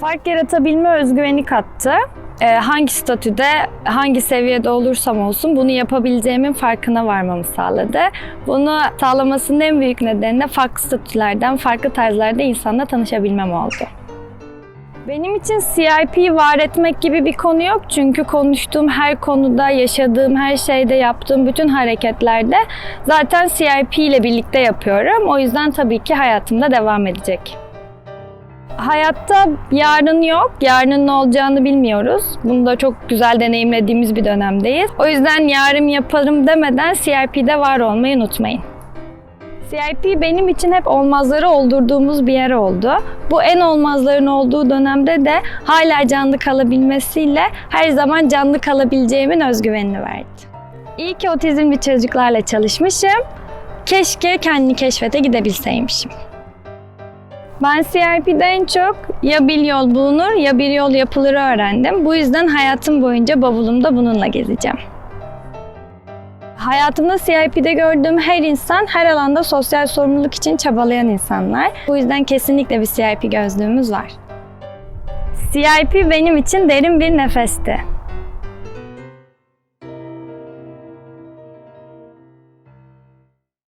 Fark yaratabilme özgüveni kattı. Ee, hangi statüde, hangi seviyede olursam olsun bunu yapabileceğimin farkına varmamı sağladı. Bunu sağlamasının en büyük nedeni de farklı statülerden, farklı tarzlarda insanla tanışabilmem oldu. Benim için CIP var etmek gibi bir konu yok çünkü konuştuğum her konuda, yaşadığım her şeyde, yaptığım bütün hareketlerde zaten CIP ile birlikte yapıyorum. O yüzden tabii ki hayatımda devam edecek. Hayatta yarın yok, yarının ne olacağını bilmiyoruz. Bunu da çok güzel deneyimlediğimiz bir dönemdeyiz. O yüzden yarın yaparım demeden CIP'de var olmayı unutmayın. CIP benim için hep olmazları oldurduğumuz bir yer oldu. Bu en olmazların olduğu dönemde de hala canlı kalabilmesiyle her zaman canlı kalabileceğimin özgüvenini verdi. İyi ki otizmli çocuklarla çalışmışım. Keşke kendini keşfete gidebilseymişim. Ben CIP'de en çok ya bir yol bulunur ya bir yol yapılır öğrendim. Bu yüzden hayatım boyunca bavulumda bununla gezeceğim. Hayatımda CIP'de gördüğüm her insan her alanda sosyal sorumluluk için çabalayan insanlar. Bu yüzden kesinlikle bir CIP gözlüğümüz var. CIP benim için derin bir nefesti.